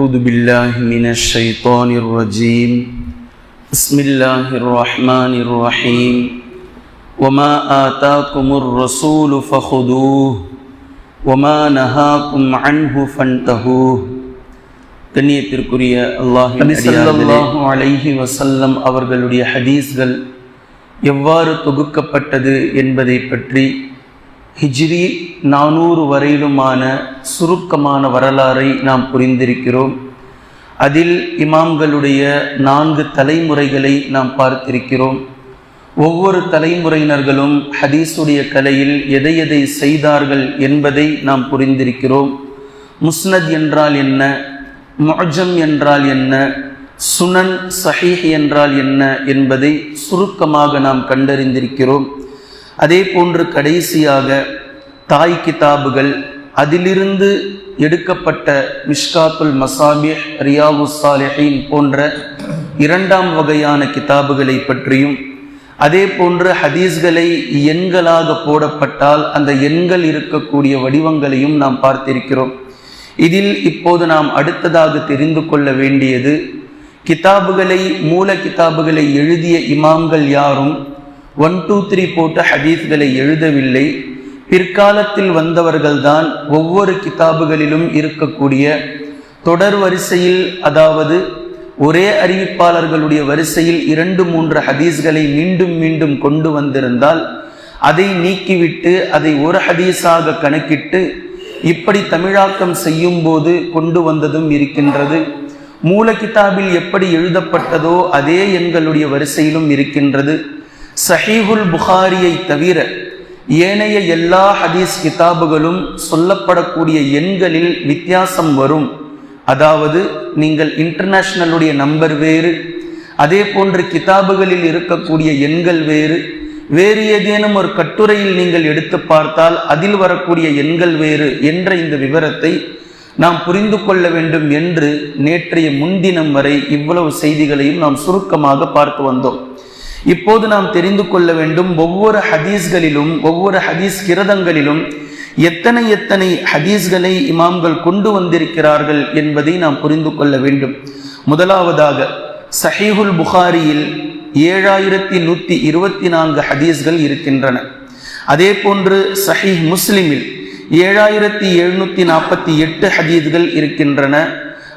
أعوذ بالله من الشيطان الرجيم بسم الله الرحمن الرحيم وما آتاكم الرسول فخذوه وما نهاكم عنه فانتهوه கண்ணியத்திற்குரிய அல்லாஹ் ஸல்லல்லாஹு அலைஹி வஸல்லம் அவர்களுடைய ஹதீஸ்கள் எவ்வாறு தொகுக்கப்பட்டது என்பதை பற்றி ஹிஜ்ரி நானூறு வரையிலுமான சுருக்கமான வரலாறை நாம் புரிந்திருக்கிறோம். அதில் இமாம்களுடைய நான்கு தலைமுறைகளை நாம் பார்த்திருக்கிறோம். ஒவ்வொரு தலைமுறையினர்களும் ஹதீஸுடைய கலையில் எதை எதை செய்தார்கள் என்பதை நாம் புரிந்திருக்கிறோம். முஸ்னத் என்றால் என்ன? மொஜம் என்றால் என்ன? சுனன் சஹீஹ் என்றால் என்ன என்பதை சுருக்கமாக நாம் கண்டறிந்திருக்கிறோம். அதே போன்று கடைசியாக தாய் கிதாபுகள் அதிலிருந்து எடுக்கப்பட்ட மிஷ்காத்துல் மசாபி ரியாவுசாலிஹீன் போன்ற இரண்டாம் வகையான கிதாபுகளை பற்றியும் அதே போன்று ஹதீஸ்களை எண்களாக போடப்பட்டால் அந்த எண்கள் இருக்கக்கூடிய வடிவங்களையும் நாம் பார்த்திருக்கிறோம். இதில் இப்போது நாம் அடுத்ததாக தெரிந்து கொள்ள வேண்டியது கிதாபுகளை மூல கிதாபுகளை எழுதிய இமாம்கள் யாரும் ஒன் டூ த்ரீ போட்ட ஹதீஸ்களை எழுதவில்லை. பிற்காலத்தில் வந்தவர்கள்தான் ஒவ்வொரு கிதாபுகளிலும் இருக்கக்கூடிய தொடர் வரிசையில் அதாவது ஒரே அறிவிப்பாளர்களுடைய வரிசையில் இரண்டு மூன்று ஹதீஸ்களை மீண்டும் மீண்டும் கொண்டு வந்திருந்தால் அதை நீக்கிவிட்டு அதை ஒரு ஹதீஸாக கணக்கிட்டு இப்படி தமிழாக்கம் செய்யும் போது கொண்டு வந்ததும் இருக்கின்றது. மூல கிதாபில் எப்படி எழுதப்பட்டதோ அதே எண்களுடைய வரிசையிலும் இருக்கின்றது. சஹீஹுல் புகாரியை தவிர ஏனைய எல்லா ஹதீஸ் கிதாபுகளும் சொல்லப்படக்கூடிய எண்களில் வித்தியாசம் வரும். அதாவது நீங்கள் இன்டர்நேஷனலுடைய நம்பர் வேறு அதே போன்று கிதாபுகளில் இருக்கக்கூடிய எண்கள் வேறு வேறு ஏதேனும் ஒரு கட்டுரையில் நீங்கள் எடுத்து பார்த்தால் அதில் வரக்கூடிய எண்கள் வேறு என்ற இந்த விவரத்தை நாம் புரிந்து கொள்ள வேண்டும் என்று நேற்றைய முன்தினம் வரை இவ்வளவு செய்திகளையும் நாம் சுருக்கமாக பார்த்து வந்தோம். இப்போது நாம் தெரிந்து கொள்ள வேண்டும் ஒவ்வொரு ஹதீஸ்களிலும் ஒவ்வொரு ஹதீஸ் கிரதங்களிலும் எத்தனை எத்தனை ஹதீஸ்களை இமாம்கள் கொண்டு வந்திருக்கிறார்கள் என்பதை நாம் புரிந்து கொள்ள வேண்டும். முதலாவதாக சஹீஹுல் புகாரியில் ஏழாயிரத்தி நூற்றி இருபத்தி நான்கு ஹதீஸ்கள் இருக்கின்றன. அதே போன்று சஹீஹ் முஸ்லிமில் ஏழாயிரத்தி எழுநூற்றி நாற்பத்தி எட்டு ஹதீஸ்கள் இருக்கின்றன.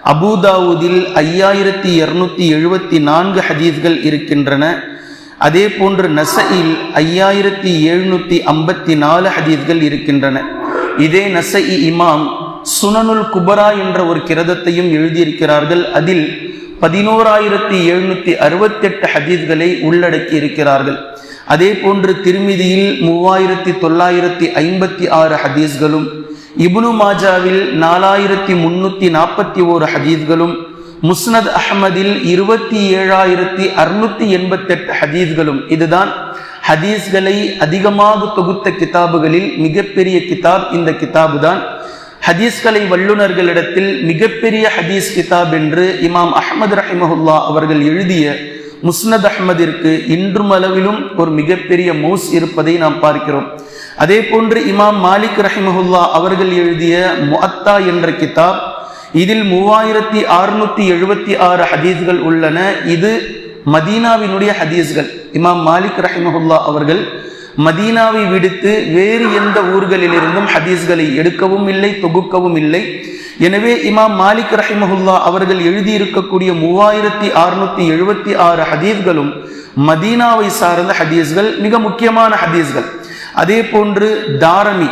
அபுதாவுதில் ஐயாயிரத்தி இரநூத்தி எழுபத்தி நான்கு ஹதீஸ்கள் இருக்கின்றன. அதே போன்று நசையில் ஐயாயிரத்தி எழுநூற்றி ஐம்பத்தி நாலு ஹதீஸ்கள் இருக்கின்றன. இதே நசை இமாம் சுனனுல் குபரா என்ற ஒரு கிரதத்தையும் எழுதியிருக்கிறார்கள். அதில் பதினோராயிரத்தி எழுநூற்றி அறுபத்தெட்டு ஹதீஸ்களை உள்ளடக்கி இருக்கிறார்கள் அதே போன்று திருமிதியில் மூவாயிரத்தி தொள்ளாயிரத்தி ஐம்பத்தி ஆறு ஹதீஸ்களும் இபுனு மாஜாவில் நாலாயிரத்தி முன்னூற்றி நாற்பத்தி ஓரு ஹதீஸ்களும் முஸ்னத் அஹமதில் இருபத்தி ஏழாயிரத்தி அறுநூத்தி எண்பத்தெட்டு ஹதீஸ்களும் இதுதான். ஹதீஸ்களை அதிகமாக தொகுத்த கிதாபுகளில் மிகப்பெரிய கிதாப் இந்த கிதாபு தான் ஹதீஸ்களை வல்லுநர்களிடத்தில் மிகப்பெரிய ஹதீஸ் கிதாப் என்று இமாம் அஹமது ரஹிமஹுல்லா அவர்கள் எழுதிய முஸ்னத் அஹமதிற்கு இன்றும் அளவிலும் ஒரு மிகப்பெரிய மவுஸ் இருப்பதை நாம் பார்க்கிறோம். அதே போன்று இமாம் மாலிக் ரஹிமஹுல்லா அவர்கள் எழுதிய முஅத்தா என்ற கிதாப் இதில் மூவாயிரத்தி அறுநூத்தி எழுபத்தி ஆறு ஹதீஸ்கள் உள்ளன. இது மதீனாவினுடைய ஹதீஸ்கள். இமாம் மாலிக் ரஹிமஹுல்லா அவர்கள் மதீனாவை விடுத்து வேறு எந்த ஊர்களிலிருந்தும் ஹதீஸ்களை எடுக்கவும் இல்லை தொகுக்கவும் இல்லை. எனவே இமாம் மாலிக் ரஹிமஹுல்லா அவர்கள் எழுதியிருக்கக்கூடிய மூவாயிரத்தி அறுநூத்தி எழுபத்தி ஆறு ஹதீஸ்களும் மதீனாவை சார்ந்த ஹதீஸ்கள் மிக முக்கியமான ஹதீஸ்கள். அதே போன்று தாரமி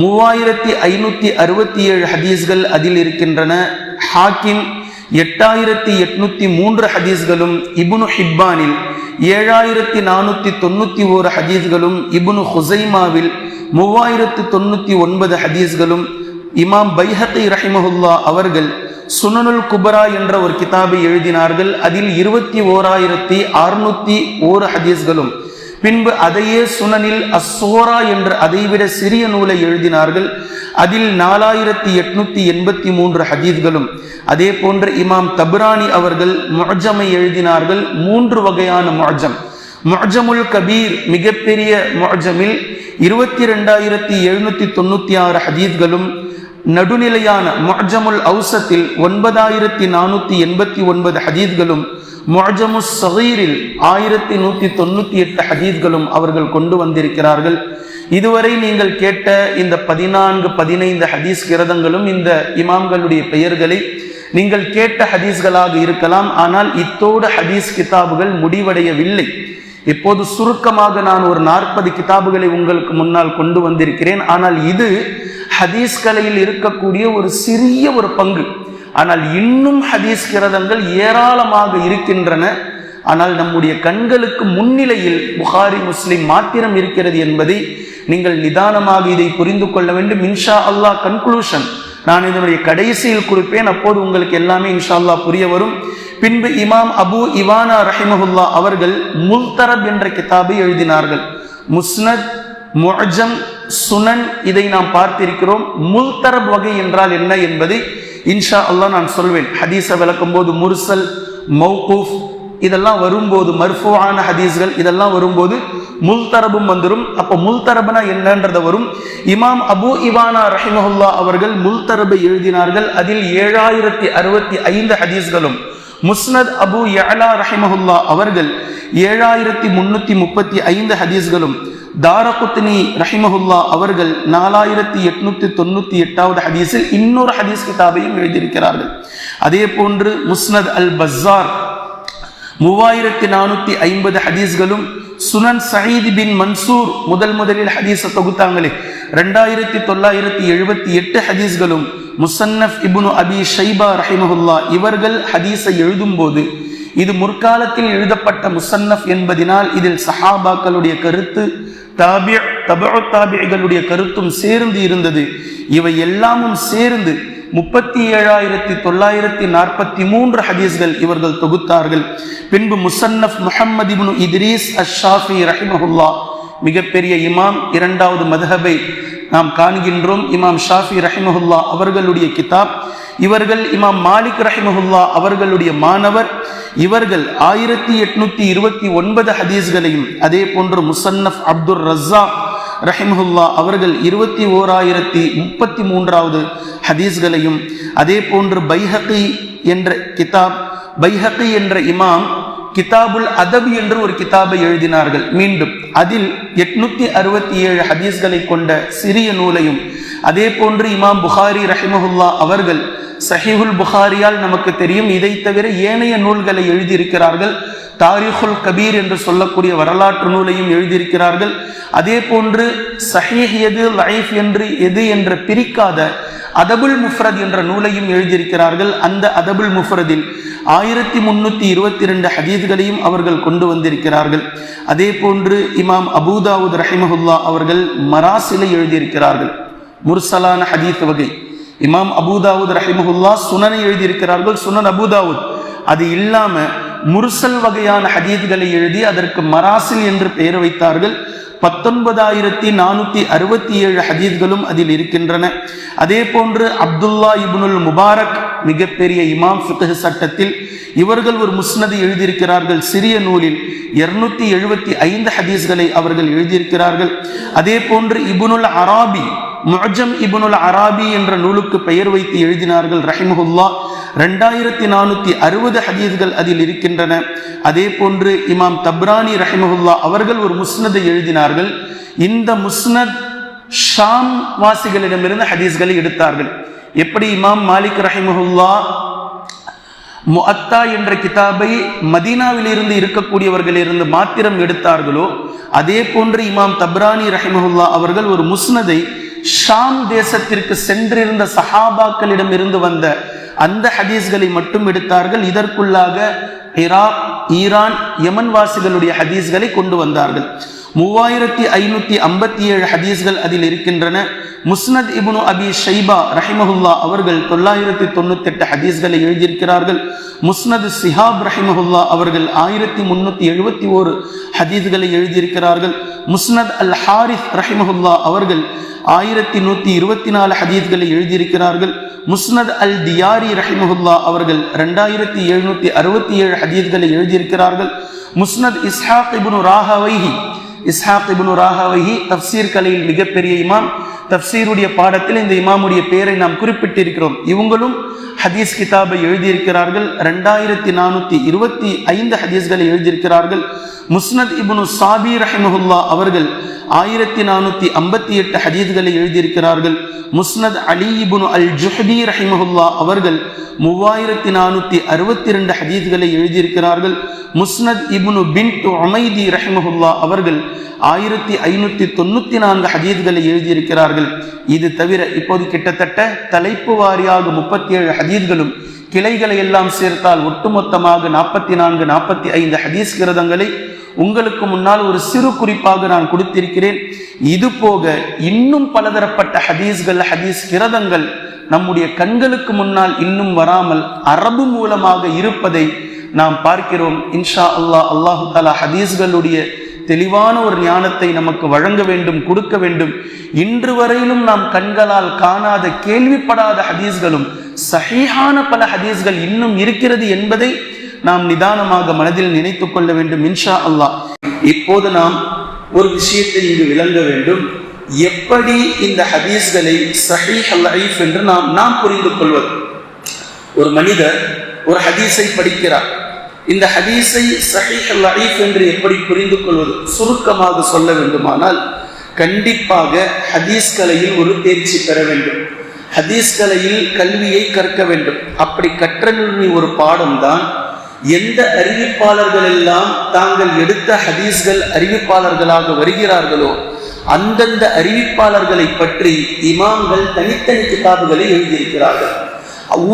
மூவாயிரத்தி ஐநூற்றி அறுபத்தி ஏழு ஹதீஸ்கள் அதில் இருக்கின்றன. ஹாக்கிம் எட்டாயிரத்தி எட்நூத்தி மூன்று ஹதீஸ்களும் இபுனு ஹிப்பானில் ஏழாயிரத்தி நானூற்றி தொண்ணூற்றி ஓரு ஹதீஸ்களும் இபுனு ஹுசைமாவில் மூவாயிரத்து தொண்ணூற்றி ஒன்பது ஹதீஸ்களும் இமாம் பைஹத்தை ரஹிமஹுல்லா அவர்கள் சுனனுல் குபரா என்ற ஒரு கிதாபை எழுதினார்கள். அதில் இருபத்தி ஓராயிரத்தி அறுநூத்தி ஓரு ஹதீஸ்களும் பின்பு அதையே சுனனில் அசோரா என்ற அதைவிட சிறிய நூலை எழுதினார்கள். அதில் நாலாயிரத்தி எட்நூத்தி எண்பத்தி மூன்று ஹதீஸ்களும். அதே போன்று இமாம் தபுரானி அவர்கள் மொஜமை எழுதினார்கள். மூன்று வகையான மொஜம் மொஜமுல் கபீர் மிகப்பெரிய மொஜமில் இருபத்தி ரெண்டாயிரத்தி எழுநூத்தி தொண்ணூத்தி ஆறு ஹதீஸ்களும் நடுநிலையான முஅஜமுல் அவுசத்தில் ஒன்பதாயிரத்தி நானூற்றி எண்பத்தி ஒன்பது ஹதீத்களும் முஅஜமு சகீரில் ஆயிரத்தி நூற்றி தொண்ணூற்றி எட்டு ஹதீத்களும் அவர்கள் கொண்டு வந்திருக்கிறார்கள். இதுவரை நீங்கள் கேட்ட இந்த பதினான்கு பதினைந்து ஹதீஸ் கிரதங்களும் இந்த இமாம்களுடைய பெயர்களை நீங்கள் கேட்ட ஹதீஸ்களாக இருக்கலாம். ஆனால் இத்தோடு ஹதீஸ் கிதாபுகள் முடிவடையவில்லை. இப்போது சுருக்கமாக நான் ஒரு நாற்பது கிதாபுகளை உங்களுக்கு முன்னால் கொண்டு வந்திருக்கிறேன். ஆனால் இது ஹதீஸ் கலையில் இருக்கக்கூடிய ஒரு சிறிய ஒரு பங்கு. ஆனால் இன்னும் ஹதீஸ் கிரதங்கள் ஏராளமாக இருக்கின்றன. ஆனால் நம்முடைய கண்களுக்கு முன்னிலையில் புகாரி முஸ்லிம் மாத்திரம் இருக்கிறது என்பதை நீங்கள் நிதானமாக இதை புரிந்து கொள்ள வேண்டும். இன்ஷா அல்லாஹ் கன்க்ளூஷன் நான் இதனுடைய கடைசியில் குறிப்பேன். அப்போது உங்களுக்கு எல்லாமே இன்ஷா அல்லா புரிய வரும். பின்பு இமாம் அபு இவானா ரஹிமஹுல்லா அவர்கள் முல்தரப் என்ற கிதாபை எழுதினார்கள். முஸ்னத் முஜம் சுனன் இதை நாம் பார்த்திருக்கிறோம். முல்தரப் வகை என்றால் என்ன என்பதை இன்ஷா அல்லாஹ் நான் சொல்வேன். ஹதீஸை விளக்கும் போது முர்சல் மௌகூஃப் இதெல்லாம் வரும்போது மர்ஃபுவான ஹதீஸ்கள் இதெல்லாம் வரும்போது முல்தரபும் வந்துடும் அப்போ முல்தரபுனா என்னன்றத வரும். இமாம் அபு இவானா ரஹிமஹுல்லா அவர்கள் முல்தரபை எழுதினார்கள். அதில் ஏழாயிரத்தி அறுபத்தி ஐந்து ஹதீஸ்களும். முஸ்னத் அபு யலா ரஹிமஹுல்லா அவர்கள் ஏழாயிரத்தி முன்னூத்தி முப்பத்தி ஐந்து ஹதீஸ்களும். தாரகுத்னி ரஹிமஹுல்லா அவர்கள் நாலாயிரத்தி எட்நூத்தி தொண்ணூத்தி எட்டாவது ஹதீஸில் இன்னொரு ஹதீஸ் கிதாபையும் எழுதியிருக்கிறார்கள். அதே போன்று முஸ்னத் அல் பஸ்ஸார் மூவாயிரத்தி நானூத்தி ஐம்பது ஹதீஸ்களும் சுனன் சயீத் பின் மன்சூர் முதல் முதலில் ஹதீஸை தொகுத்தாங்களே. ரெண்டாயிரத்தி தொள்ளாயிரத்தி எழுபத்தி எட்டு ஹதீஸ்களும் முசன்னஃப் இபுனு அபி ஷைபா ரஹிமஹுல்லா இவர்கள் ஹதீஸை எழுதும்போது இது முற்காலத்தில் எழுதப்பட்ட முசன்னஃப் என்பதினால் இதில் சஹாபாக்களுடைய கருத்து தாபிய தபோ தாபிகளுடைய கருத்தும் சேர்ந்து இருந்தது. இவை எல்லாமும் சேர்ந்து முப்பத்தி ஏழாயிரத்தி தொள்ளாயிரத்தி நாற்பத்தி மூன்று ஹதீஸ்கள் இவர்கள் தொகுத்தார்கள். பின்பு முசன்னஃப் முஹம்மது இப்னு இத்ரீஸ் அஷாஃபி ரஹிமஹுல்லா மிகப்பெரிய இமாம் இரண்டாவது மதஹபை நாம் காண்கின்றோம். இமாம் ஷாஃபி ரஹிமஹுல்லா அவர்களுடைய கிதாப் இவர்கள் இமாம் மாலிக் ரஹிமஹுல்லா அவர்களுடைய மாணவர். இவர்கள் ஆயிரத்தி எட்நூத்தி இருபத்தி ஒன்பது ஹதீஸ்களையும் அதே போன்று முசன்னஃப் அப்துல் ரஸ்ஸா ரஹிமஹுல்லா அவர்கள் இருபத்தி ஓராயிரத்தி முப்பத்தி மூன்றாவது ஹதீஸ்களையும் அதே போன்று பைஹகி என்ற கிதாப் பைஹகி என்ற இமாம் கிதாபுல் அதபு என்று ஒரு கிதாபை எழுதினார்கள். மீண்டும் அதில் எட்நூத்தி அறுபத்தி ஏழு ஹதீஸ்களை கொண்ட சிறிய நூலையும் அதே போன்று இமாம் புகாரி ரஹிமஹுல்லா அவர்கள் சஹிஹுல் புகாரியால் நமக்கு தெரியும். இதை தவிர ஏனைய நூல்களை எழுதியிருக்கிறார்கள். தாரிஹுல் கபீர் என்று சொல்லக்கூடிய வரலாற்று நூலையும் எழுதியிருக்கிறார்கள். அதே போன்று சஹீஹ் எது லைஃப் என்று எது என்று பிரிக்காத அதபுல் முஃப்ரத் என்ற நூலையும் எழுதியிருக்கிறார்கள். அந்த அதபுல் முஃப்ரதில் ஆயிரத்தி முன்னூத்தி இருபத்தி ரெண்டு ஹதீஸ்களையும் அவர்கள் கொண்டு வந்திருக்கிறார்கள். அதே போன்று இமாம் அபூதாவுத் ரஹிமஹுல்லா அவர்கள் மராசிலை எழுதியிருக்கிறார்கள். முர்சலான ஹதீத் வகை. இமாம் அபூதாவுத் ரஹிமஹுல்லா சுனனை எழுதியிருக்கிறார்கள் சுனன் அபுதாவுத் அது இல்லாம முர்சல் வகையான ஹதீத்களை எழுதி அதற்கு மராசில் என்று பெயர் வைத்தார்கள். பத்தொன்பதாயிரத்தி நானூத்தி அறுபத்தி ஏழு ஹதீஸ்களும் அதில் இருக்கின்றன. அதே போன்று அப்துல்லா இபுனுல் முபாரக் மிகப்பெரிய இமாம் ஃபிqh சட்டத்தில் இவர்கள் ஒரு முஸ்னதை எழுதியிருக்கிறார்கள். சிறிய நூலில் இருநூத்தி எழுபத்தி ஐந்து ஹதீஸ்களை அவர்கள் எழுதியிருக்கிறார்கள். அதே போன்று இபுனுல் அராபி முஜம் இபுனுல் அராபி என்ற நூலுக்கு பெயர் வைத்து எழுதினார்கள் ரஹிமஹுல்லா. ரெண்டாயிரத்தி நானூத்தி அறுபது ஹதீஸ்கள் அதில் இருக்கின்றன. அதே போன்று இமாம் தப்ரானி ரஹிமஹுல்லா அவர்கள் ஒரு முஸ்னதை எழுதினார்கள். இந்த முஸ்னத் ஷாம் வாசிகளிடமிருந்து ஹதீஸ்களை எடுத்தார்கள். எப்படி இமாம் மாலிக் ரஹிமஹுல்லா முஅத்தா என்ற கிதாபை மதீனாவிலிருந்து இருக்கக்கூடியவர்களிலிருந்து மாத்திரம் எடுத்தார்களோ அதே போன்று இமாம் தப்ரானி ரஹிமஹுல்லா அவர்கள் ஒரு முஸ்னதை ஷாம் தேசத்திற்கு சென்றிருந்த சஹாபாக்களிடம் இருந்து வந்த அந்த ஹதீஸ்களை மட்டும் எடுத்தார்கள். இதற்குள்ளாக இராக் ஈரான் யமன் வாசிகளுடைய ஹதீஸ்களை கொண்டு வந்தார்கள். மூவாயிரத்தி ஐநூத்தி ஐம்பத்தி ஏழு ஹதீஸ்கள் அதில் இருக்கின்றன. முஸ்னத் இபுனு அபி ஷைபா ரஹிமஹுல்லா அவர்கள் தொள்ளாயிரத்தி தொண்ணூத்தி எட்டு ஹதீஸ்களை எழுதியிருக்கிறார்கள். முஸ்னது சிஹாப் ரஹிமஹுல்லா அவர்கள் ஆயிரத்தி முன்னூத்தி எழுபத்தி ஓரு ஹதீஸ்களை எழுதியிருக்கிறார்கள். முஸ்னத் அல் ஹாரிஸ் ரஹிமஹுல்லா அவர்கள் ஆயிரத்தி நூத்தி இருபத்தி நாலு ஹதீஸ்களை எழுதியிருக்கிறார்கள். முஸ்னத் அல் தியாரி ரஹிமஹுல்லா அவர்கள் ரெண்டாயிரத்தி எழுநூத்தி அறுபத்தி ஏழு ஹதீஸ்களை எழுதியிருக்கிறார்கள். முஸ்னத் இஸ்ஹாக் இபுனு ராஹவைஹி இஸ்ஹாக் இப்னு ராஹாவஹி தப்சீர் கலையில் மிகப்பெரிய இமாம். தப்சீருடைய பாடத்தில் இந்த இமாமுடைய பெயரை நாம் குறிப்பிட்டிருக்கிறோம். இவங்களும் ஹதீஸ் கிதாபை எழுதியிருக்கிறார்கள். ரெண்டாயிரத்தி நானூற்றி இருபத்தி ஐந்து ஹதீஸ்களை எழுதியிருக்கிறார்கள். முஸ்னத் இபுனு சாபி ரஹிமஹுல்லா அவர்கள் ஆயிரத்தி நானூற்றி ஐம்பத்தி எட்டு ஹதீஸ்களை எழுதியிருக்கிறார்கள். முஸ்னத் அலி இபுனு அல் ஜுஹதி ரஹிமஹுல்லா அவர்கள் மூவாயிரத்தி நானூற்றி அறுபத்தி ரெண்டு ஹதீஸ்களை எழுதியிருக்கிறார்கள். முஸ்னத் இபுனு பின் அமைதி ரஹிமஹுல்லா அவர்கள் ஆயிரத்தி ஐநூற்றி தொண்ணூற்றி நான்கு ஹதீஸ்களை எழுதியிருக்கிறார்கள். இது தவிர இப்போது கிட்டத்தட்ட தலைப்பு வாரியாக முப்பத்தி ஏழு ஹதீஸ்களும் கிளைகளை எல்லாம் சேர்த்தால் ஒட்டுமொத்தமாக நாற்பத்தி நான்கு நாற்பத்தி ஐந்து ஹதீஸ் கிரதங்களை உங்களுக்கு முன்னால் ஒரு சிறு குறிப்பாக நான் கொடுத்திருக்கிறேன். இது போக இன்னும் பலதரப்பட்ட ஹதீஸ்கள் ஹதீஸ் கிரதங்கள் நம்முடைய கண்களுக்கு முன்னால் இன்னும் வராமல் அரபு மூலமாக இருப்பதை நாம் பார்க்கிறோம். இன்ஷா அல்லாஹ் அல்லாஹு தாலா ஹதீஸ்களுடைய தெளிவான ஒரு ஞானத்தை நமக்கு வழங்க வேண்டும் கொடுக்க வேண்டும். இன்று வரையிலும் நாம் கண்களால் காணாத கேள்விப்படாத ஹதீஸ்களும் சஹீஹான பல ஹதீஸ்கள் இன்னும் இருக்கிறது என்பதை நாம் நிதானமாக மனதில் நினைத்து கொள்ள வேண்டும் இன்ஷா அல்லாஹ். இப்போது நாம் ஒரு விஷயத்தை இங்கு விளங்க வேண்டும். எப்படி இந்த ஹதீஸ்களை சஹீஹ் லைஃப் என்று நாம் நாம் புரிந்து கொள்வது? ஒரு மனிதர் ஒரு ஹதீஸை படிக்கிறார். இந்த ஹதீஸை சஹீஹ் லைஃப் என்று எப்படி புரிந்து கொள்வது சுருக்கமாக சொல்ல வேண்டுமானால் கண்டிப்பாக ஹதீஸ் கலையில் ஒரு தேர்ச்சி பெற வேண்டும். ஹதீஸ் கலையில் கல்வியை கற்க வேண்டும். அப்படி கற்றலுடைய ஒரு பாடம்தான் எந்த அறிவிப்பாளர்கள் எல்லாம் தாங்கள் எடுத்த ஹதீஸ்கள் அறிவிப்பாளர்களாக வருகிறார்களோ அந்தந்த அறிவிப்பாளர்களை பற்றி இமாம்கள் தனித்தனி கிதாபுகளை எழுதியிருக்கிறார்கள்.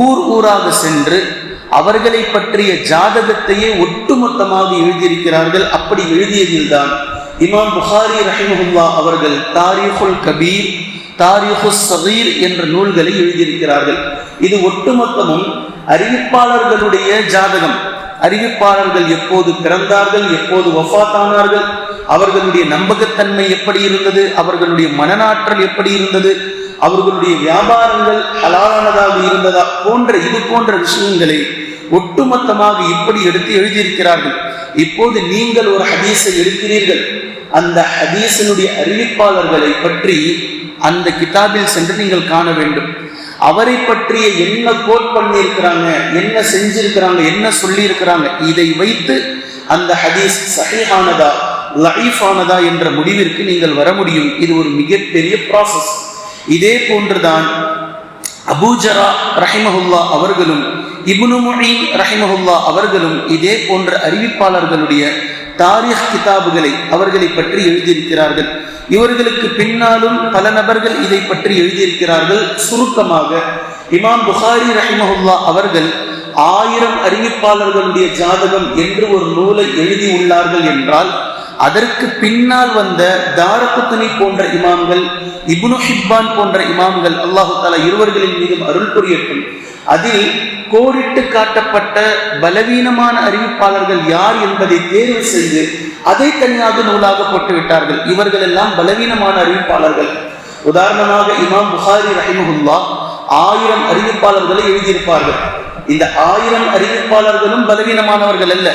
ஊர் ஊராக சென்று அவர்களை பற்றிய ஜாதகத்தையே ஒட்டுமொத்தமாக எழுதியிருக்கிறார்கள். அப்படி எழுதியதில்தான் இமாம் புகாரி ரஹிமஹுல்லா அவர்கள் தாரிஃபுல் கபீர் தாரிஃபு சகீர் என்ற நூல்களை எழுதியிருக்கிறார்கள். இது ஒட்டுமொத்தமும் அறிவிப்பாளர்களுடைய ஜாதகம். அறிவிப்பாளர்கள் எப்போது பிறந்தார்கள் எப்போது ஒஃபாத்தானார்கள் அவர்களுடைய நம்பகத்தன்மை எப்படி இருந்தது அவர்களுடைய மனநாற்றல் எப்படி இருந்தது அவர்களுடைய வியாபாரங்கள் ஹலாலானதாக இருந்ததா போன்ற இது போன்ற விஷயங்களை ஒட்டுமொத்தமாக இப்படி எடுத்து எழுதியிருக்கிறார்கள். இப்போது நீங்கள் ஒரு ஹதீஸை எடுக்கிறீர்கள். அந்த ஹதீசனுடைய அறிவிப்பாளர்களை பற்றி அந்த கிதாபில் சென்று நீங்கள் காண வேண்டும். அவரை பற்றிய என்ன கோட் பண்ணியிருக்கிறாங்க என்ன செஞ்சிருக்கிறாங்க என்ன சொல்லியிருக்கிறாங்க இதை வைத்து அந்த ஹதீஸ் சஹீஹானதா லைஃபானதா என்ற முடிவிற்கு நீங்கள் வர முடியும். இது ஒரு மிகப்பெரிய ப்ராசஸ் இதே போன்றுதான் அபூஜரா ரஹிமஹுல்லா அவர்களும் இப்னு முஹீன் ரஹிமஹுல்லா அவர்களும் இதே போன்ற அறிவிப்பாளர்களுடைய தாரிஹ் கிதாபுகளை அவர்களை பற்றி எழுதியிருக்கிறார்கள். இவர்களுக்கு பின்னாலும் பல நபர்கள் இதை பற்றி எழுதியிருக்கிறார்கள். சுருக்கமாக இமாம் புகாரி ரஹிமஹுல்லா அவர்கள் ஆயிரம் அறிவிப்பாளர்களுடைய ஜாதகம் என்று ஒரு நூலை எழுதியுள்ளார்கள் என்றால் அதற்கு பின்னால் வந்த தாரகுத்தனி போன்ற இமாம்கள் இப்னு ஹிப்பான் போன்ற இமாம்கள் அல்லாஹு தாலா இருவர்களின் மீதும் அருள் புரியட்டும். அதில் கோடிட்டு காட்டப்பட்ட பலவீனமான அறிவிப்பாளர்கள் யார் என்பதை தேர்வு செய்து அதை தனியாக நூலாக போட்டு விட்டார்கள். இவர்கள் எல்லாம் பலவீனமான அறிவிப்பாளர்கள். உதாரணமாக இமாம் புகாரி ரஹிமஹுல்லா ஆயிரம் அறிவிப்பாளர்களை எழுதியிருப்பார்கள். இந்த ஆயிரம் அறிவிப்பாளர்களும் பலவீனமானவர்கள் அல்ல.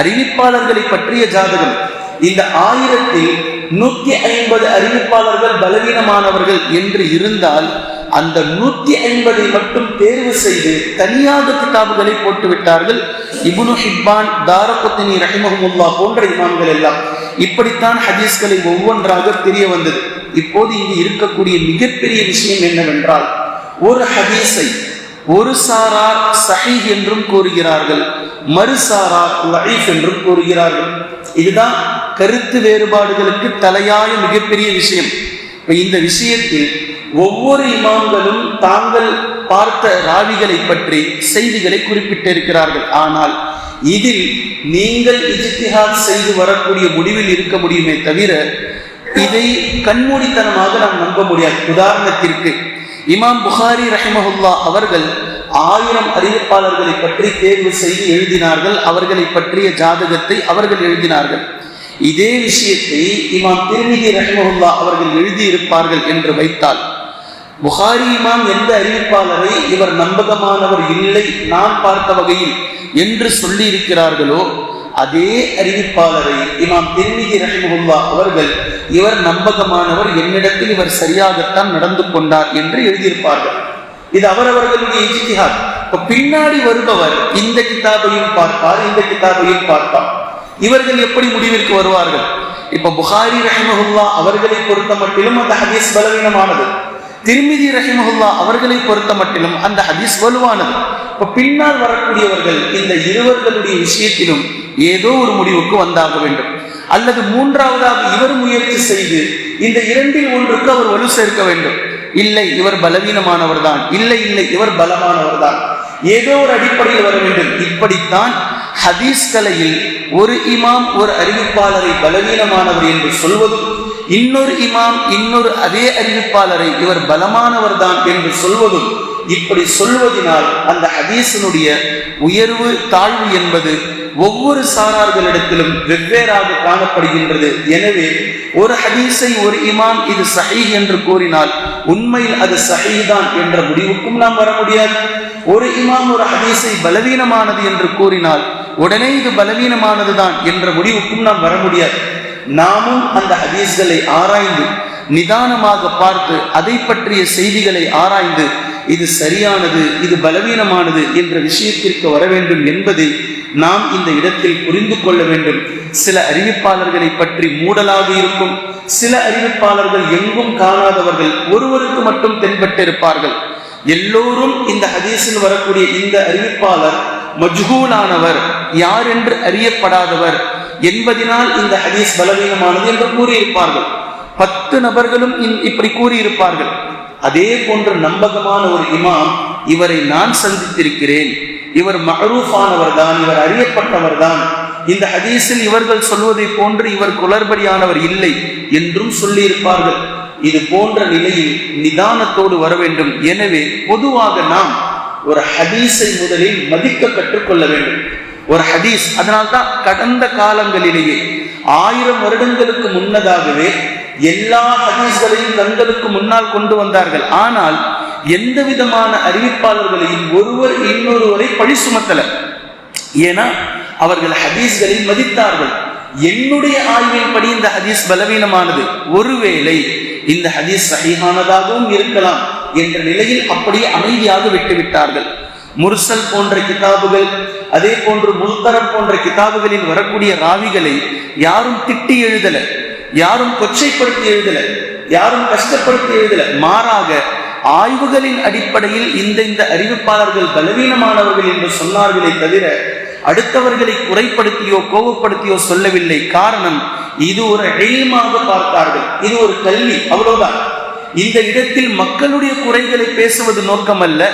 அறிவிப்பாளர்களை பற்றிய ஜாதகம். இந்த ஆயிரத்தில் நூத்தி ஐம்பது அறிவிப்பாளர்கள் பலவீனமானவர்கள் என்று இருந்தால் அந்த நூத்தி ஐம்பதை மட்டும் தேர்வு செய்து தனியாக கிதாபுகளை போட்டு விட்டார்கள் இபுனு ஹிப்பான் தாரகுத்தினி ரஹிமஹமுல்லா போன்ற இமாம்கள் எல்லாம். இப்படித்தான் ஹதீஸ்களை ஒவ்வொன்றாக தெரிய வந்தது. இப்போது இங்கு இருக்கக்கூடிய மிகப்பெரிய விஷயம் என்னவென்றால் ஒரு ஹதீஸை ஒரு சாரார் சஹி என்றும் கூறுகிறார்கள் மறுசாரார் லைஃப் என்றும் கூறுகிறார்கள். இதுதான் கருத்து வேறுபாடுகளுக்கு தலையாய மிகப்பெரிய விஷயம். இந்த விஷயத்தில் ஒவ்வொரு இமாம்களும் தாங்கள் பார்த்த ராவிகளை பற்றி செய்திகளை குறிப்பிட்டிருக்கிறார்கள். ஆனால் இதில் நீங்கள் இஜித்திஹாத் செய்து வரக்கூடிய முடிவில் இருக்க முடியுமே தவிர இதை கண்மூடித்தனமாக நாம் நம்ப முடியாது. உதாரணத்திற்கு இமாம் புகாரி ரஹிமஹுல்லா அவர்கள் ஆயிரம் அறிவிப்பாளர்களை பற்றி தேர்வு செய்து எழுதினார்கள். அவர்களை பற்றிய ஜாதகத்தை அவர்கள் எழுதினார்கள். இதே விஷயத்தை இமாம் திருமிதி ரஹ்மஹுல்லா அவர்கள் எழுதியிருப்பார்கள் என்று வைத்தால் புகாரி இமாம் எந்த அறிவிப்பாளரை இவர் நம்பகமானவர் இல்லை நான் பார்த்த வகையில் என்று சொல்லி இருக்கிறார்களோ அதே அறிவிப்பாளரை இமாம் திருமிகி ரஹ்மஹுல்லா அவர்கள் இவர் நம்பகமானவர் என்னிடத்தில் இவர் சரியாகத்தான் நடந்து கொண்டார் என்று எழுதியிருப்பார்கள். இது அவரவர்களுடைய இஜித்திஹாத் இப்ப பின்னாடி வருபவர் இந்த கிதாபையும் பார்ப்பார் இந்த கிதாபையும் பார்ப்பார். இவர்கள் எப்படி முடிவிற்கு வருவார்கள்? இப்ப புகாரி ரஹிமஹுல்லா அவர்களை பொறுத்த மட்டிலும் அந்த ஹதீஸ் பலவீனமானது. திருமிதி ரஹிமஹுல்லா அவர்களை பொறுத்த மட்டிலும் அந்த ஹதீஸ் வலுவானது. இப்ப பின்னால் வரக்கூடியவர்கள் இந்த இருவர்களுடைய விஷயத்திலும் ஏதோ ஒரு முடிவுக்கு வந்தாக வேண்டும். அல்லது மூன்றாவதாக இவர் முயற்சி செய்து இந்த இரண்டில் ஒன்றுக்கு அவர் வலு சேர்க்க வேண்டும். இல்லை இவர் பலவீனமானவர் தான் இல்லை இல்லை இவர் பலமானவர் தான் ஏதோ ஒரு அடிப்படையில் வர வேண்டும். இப்படித்தான் ஹதீஸ் கலையில் ஒரு இமாம் ஒரு அறிவிப்பாளரை பலவீனமானவர் என்று சொல்வதும் இன்னொரு இமாம் இன்னொரு அதே அறிவிப்பாளரை இவர் பலமானவர் தான் என்று சொல்வதும் இப்படி சொல்வதனால் அந்த ஹதீஸினுடைய உயர்வு தாழ்வு என்பது ஒவ்வொரு சாரார்களிடத்திலும் வெவ்வேறாக காணப்படுகின்றது. எனவே ஒரு ஹதீஸை ஒரு இமாம் இது சஹி என்று கூறினால் உண்மையில் அது சஹீதான் என்ற முடிவுக்கும் நாம் வர முடியாது. ஒரு இமாம் ஒரு ஹதீஸை பலவீனமானது என்று கூறினால் உடனே இது பலவீனமானது தான் என்ற முடிவுக்கும் நாம் வர முடியாது. நாமும் அந்த ஹதீஸ்களை ஆராய்ந்து நிதானமாக பார்த்து அதை பற்றிய செய்திகளை ஆராய்ந்து இது சரியானது இது பலவீனமானது என்ற விஷயத்திற்கு வர வேண்டும் என்பதை நாம் இந்த இடத்தில் புரிந்து கொள்ள வேண்டும். சில அறிவிப்பாளர்களை பற்றி மூடலாக இருக்கும். சில அறிவிப்பாளர்கள் எங்கும் காணாதவர்கள் ஒருவருக்கு மட்டும் தென்பட்டிருப்பார்கள். எல்லோரும் இந்த ஹதீஸில் வரக்கூடிய இந்த அறிவிப்பாளர் மஜ்ஹூலானவர் யார் என்று அறியப்படாதவர் என்பதினால் இந்த ஹதீஸ் பலவீனமானது என்று கூறியிருப்பார்கள். பத்து நபர்களும் இப்படி கூறியிருப்பார்கள். அதே போன்ற நம்பகமான ஒரு இமாம் இவரை நான் சந்தித்திருக்கிறேன். இவர் மஹரூஃபானவர் தான் இவர் அறியப்பட்டவர் தான் இந்த ஹதீஸில் இவர்கள் சொல்வதை போன்று இவர் குளறுபடியானவர் இல்லை என்றும் சொல்லியிருப்பார்கள். இது போன்ற நிலையில் நிதானத்தோடு வர வேண்டும். எனவே பொதுவாக நாம் ஒரு ஹதீஸை முதலில் மதிக்க கற்றுக்கொள்ள வேண்டும். ஒரு ஹதீஸ் அதனால்தான் கடந்த காலங்களிலேயே ஆயிரம் வருடங்களுக்கு முன்னதாகவே எல்லா ஹதீஸ்களையும் தங்களுக்கு முன்னால் கொண்டு வந்தார்கள். ஆனால் எந்த விதமான அறிவிப்பாளர்களையும் ஒருவர் இன்னொருவரை பழி சுமத்தல. ஏன்னா அவர்கள் ஹதீஸ்களை மதித்தார்கள். என்னுடைய ஆய்வின்படி இந்த ஹதீஸ் பலவீனமானது. ஒருவேளை இந்த ஹதீஸ் சகிஹானதாகவும் இருக்கலாம் என்ற நிலையில் அப்படியே அமைதியாக விட்டுவிட்டார்கள். முர்சல் போன்ற கிதாபுகள் அதே போன்று முல்கரம் போன்ற கிதாபுகளில் வரக்கூடிய ராவிகளை யாரும் திட்டி எழுதலை. யாரும் கொச்சைப்படுத்தி எழுதல யாரும் கஷ்டப்படுத்தி எழுதல. மாறாக ஆய்வுகளின் அடிப்படையில் இந்த இந்த அறிவிப்பாளர்கள் பலவீனமானவர்கள் என்று சொன்னார்களே தவிர அடுத்தவர்களை குறைப்படுத்தியோ கோபப்படுத்தியோ சொல்லவில்லை. காரணம் இது ஒரு எளிமாக பார்த்தார்கள். இது ஒரு கல்வி அவ்வளவுதான். இந்த இடத்தில் மக்களுடைய குறைகளை பேசுவது நோக்கமல்ல.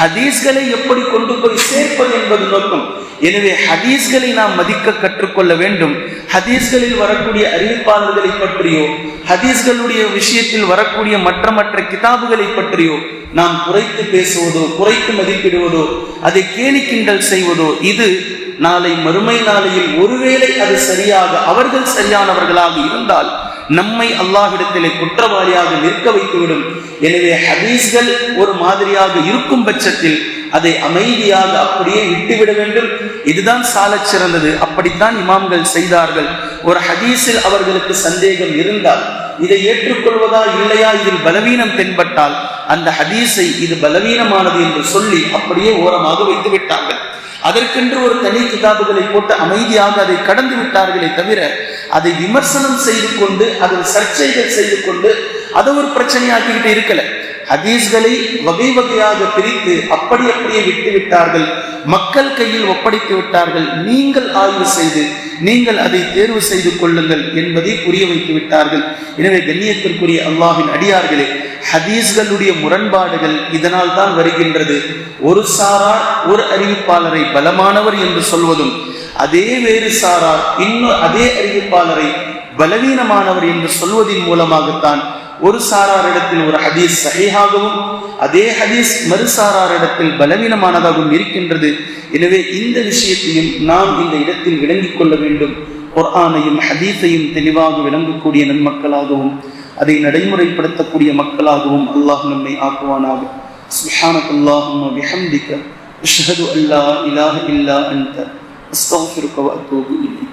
ஹதீஸ்களை எப்படி கொண்டு போய் சேர்ப்பது என்பது நோக்கம். எனவே ஹதீஸ்களை நாம் மதிக்க கற்றுக்கொள்ள வேண்டும். ஹதீஸ்களில் வரக்கூடிய அறிவிப்பாளர்களை பற்றியோ ஹதீஸ்களுடைய விஷயத்தில் வரக்கூடிய மற்ற மற்ற கிதாபுகளை பற்றியோ நாம் குறைத்து பேசுவதோ குறைத்து மதிப்பிடுவதோ அதை கேலி கிண்டல் செய்வதோ இது நாளை மறுமை நாளையில் ஒருவேளை அது சரியாக அவர்கள் சரியானவர்களாக இருந்தால் நம்மை அல்லாஹிடத்திலே குற்றவாளியாக நிற்க வைத்துவிடும். எனவே ஹதீஸ்கள் ஒரு மாதிரியாக இருக்கும் பட்சத்தில் அதை அமைதியாக அப்படியே விட்டுவிட வேண்டும். இதுதான் சால சிறந்தது. அப்படித்தான் இமாம்கள் செய்தார்கள். ஒரு ஹதீஸில் அவர்களுக்கு சந்தேகம் இருந்தால் இதை ஏற்றுக்கொள்வதா இல்லையா? இதில் பலவீனம் தென்பட்டால் அந்த ஹதீஸை இது பலவீனமானது என்று சொல்லி அப்படியே ஓரமாக வைத்து விட்டார்கள் அதற்கென்று ஒரு தனி கிதாபுகளை போட்டு அமைதியாக அதை கடந்து விட்டார்களே தவிர அதை விமர்சனம் செய்து கொண்டு அதில் சர்ச்சைகள் செய்து கொண்டு அதை ஒரு பிரச்சனையாக்கிக்கிட்டு இருக்கலை. ஹதீஸ்களை வகை வகையாக பிரித்து அப்படி அப்படியே விட்டு விட்டார்கள் மக்கள் கையில் ஒப்படைத்து விட்டார்கள். நீங்கள் ஆய்வு செய்து நீங்கள் அதை தேர்வு செய்து கொள்ளுங்கள் என்பதை புரிய வைத்து விட்டார்கள். எனவே கண்ணியத்திற்குரிய அல்லாஹின் அடியார்களே ஹதீஸ்களுடைய முரண்பாடுகள் இதனால் தான் வருகின்றது. ஒரு சாரார் ஒரு அறிவிப்பாளரை பலமானவர் என்று சொல்வதும் அதே வேறு சாரார் இன்னும் அதே அறிவிப்பாளரை பலவீனமானவர் என்று சொல்வதன் மூலமாகத்தான் ஒரு சாராரிடத்தில் ஒரு ஹதீஸ் சகையாகவும் அதே ஹதீஸ் மறுசாராரிடத்தில் பலவீனமானதாகவும் இருக்கின்றது எனவே இந்த விஷயத்தையும் நாம் இந்த இடத்தில் விளங்கிக் கொள்ள வேண்டும் குர்ஆனையும் ஹதீஸையும் தெளிவாக விளங்கக்கூடிய நன்மக்களாகவும் அதை நடைமுறைப்படுத்தக்கூடிய மக்களாகவும் அல்லாஹ் நம்மை ஆக்குவானாக சுஹானக் அல்லாஹும் பிஹம்திக அஷ்ஹது அல்லா இலாஹ இல்லா அன்த أستغفرك وأتوب إليك